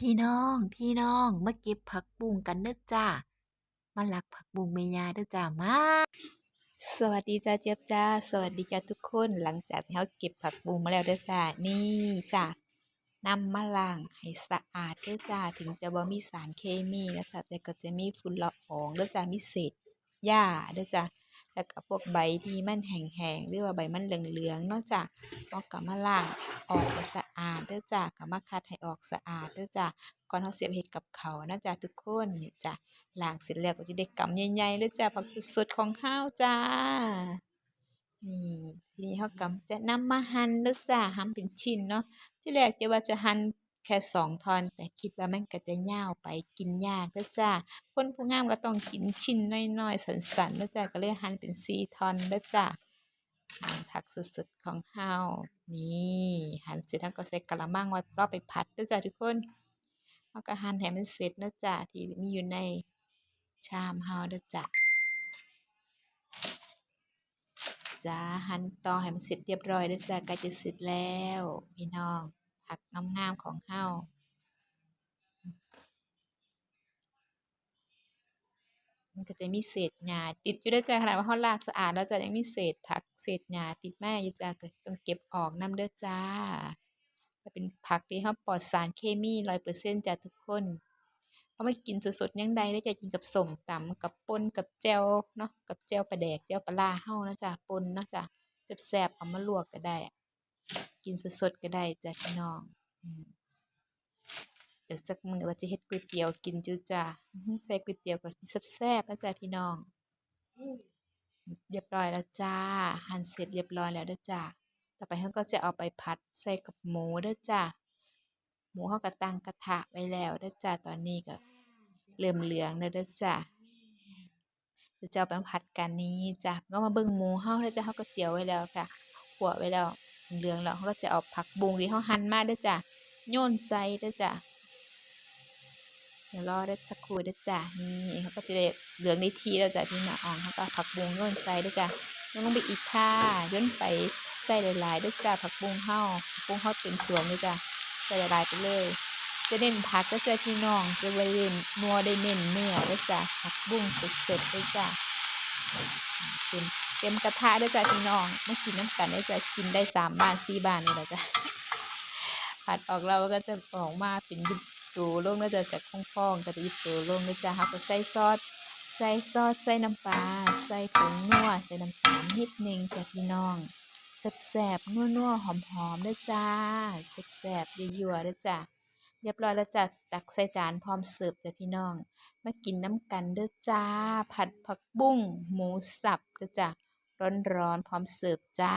พี่น้องพี่น้องมาเก็บผักบุ้งกันเด้อจ้ามาลักผักบุ้งแม่ย่าเด้อจ้ามาสวัสดีจ้าเจี๊ยบจ้าสวัสดีจ้าทุกคนหลังจากที่เราเก็บผักบุ้งมาแล้วเด้อจ้านี่จ้านำมาล้างให้สะอาดเด้อจ้าถึงจะบ่มีสารเคมีนะจ้าแต่ก็จะมีฝุ่นละอองเด้อจ้ามีเศษหญ้าเด้อจ้าแล้วก็พวกใบที่มันแห้งๆหรือว่าใบมันเหลืองๆเนาะจ้าเราก็มาล้างออกให้สะ อาดเด้อจ้าก็มาคัดให้ออกสะอาดเด้อจ้าก่อนเราเสิไปเฮ็ดกับเขานะจ้าทุกคนนี่จ้าล้างเสร็จแล้วก็จะได้กำใหญ่ๆเลยจ้าผักสดๆของเราวจ้านี่ทีนี้เราก็จะนำมาหั่นเด้อจ้าหั่นเป็นชิ้นเนาะที่แรกจ๊ว่าจะหั่นแค่สองทอนแต่คิดว่ามันก็จะยาวไปกินยากเด้อจ้าคนผู้งามก็ต้องกินชิ้นน้อยๆสันๆเด้อจ้าก็เลยหั่นเป็นสี่ทอนเด้อจ้า ผักสดๆของเรานี่หั่นเสร็จแล้วก็ใส่กะละมังไว้รอไปผัดเด้อจ้าทุกคนเราก็หั่นให้มันเสร็จนะจ้าที่มีอยู่ในชามเราเด้อจ้าจ้าหั่นต่อให้มันเสร็จเรียบร้อยเด้อจ้าใกล้จะเสร็จแล้ว พี่น้องผักงามๆของเรา มัน ก็จะมีเศษหญ้าติดอยู่เด้อจ้าขนาดว่าเราล้างสะอาดแล้วจ้ายังมีเศษผักเศษหญ้าติดมาอยู่จ้าก็ต้องเก็บออกนำเด้อจ้าก็เป็นผักที่เราปลอดสารเคมี100%จ้าทุกคนเอามากินสดๆยังได้เลยจ้ากินกับส้มตำกับป่นกับแจ่วเนาะกับแจ่วปลาแดกแจ่วปลาร้าเรานะจ้าป่นนะจ้าแซ่บๆเอามาลวกก็ได้ กินสดๆก็ได้จ้าพี่น้องอืม เดี๋ยวสักมือว่าจะเฮ็ดก๋วยเตี๋ยวกินอยู่จ้าอื้อฮือใส่ก๋วยเตี๋ยวก็แซ่บๆนะจ้าพี่น้อง เรียบร้อยแล้วจ้า หั่นเสร็จเรียบร้อยแล้วเด้อจ้าต่อไปเราก็จะเอาไปผัดใส่กับหมูเด้อจ้าหมูเราก็ตั้งกระทะไว้แล้วเด้อจ้าตอนนี้ก็เริ่มเหลืองแล้วเด้อจ้าเดี๋ยวจะเอาไปผัดกันนี่จ้าก็มาเบิ่งหมูเราเด้อจ้าเราก็เจียวไว้แล้วค่ะคั่วไว้แล้วเหลืองแล้วเราก็จะเอาผักบุ้งที่เราหั่นมาเด้อจ้าโยนใส่เด้อจ้า ดี๋ยวรอเด้สักครู่ด้จ้านี่เขาก็จะได้เหลืองได้ทีแล้วจ้าพี่น้องเราก็ผักบุ้งโยนใส่ด้อจ้าโยนลงไปอีกค่ะโยนไปใส่หลายๆด้อจ้าผักบุ้งเราผักบุ้งเราเต็มสวนเลยจ้าใส่หลายๆไปเลย จะเน้นผักเด้อจ้าพี่น้องจะได้เน้นบ่ได้เน้นเนื้อด้อจ้าผักบุ้งสดๆเลยจ้าเต็มเต็มกระทะด้อจ้าพี่น้องมากินน้ำกันเด้จ้ากินได้สามบานสี่บานนี่แหละจ้าผัดออกแล้วก็จะออกมาเป็นยุบ ตัวลงเด้อจ้าจากพองๆก็จะยุบตัวลงเด้อจ้าเราก็ใส่ซอสใส่ซอสใส่น้ำปลาใส่ผงนัวใส่น้ำตาลนิดนึงจ้าพี่น้องแซ่บๆนัวๆหอมๆเด้อจ้าแซ่บๆยั่วๆเด้อจ้าเรียบร้อยแล้วจ้าตักใส่จานพร้อมเสิร์ฟจ้าพี่น้อง มากินน้ำกันเด้อจ้า ผัดผักบุ้ง หมูสับเด้อจ้าร้อนๆพร้อมเสิร์ฟจ้า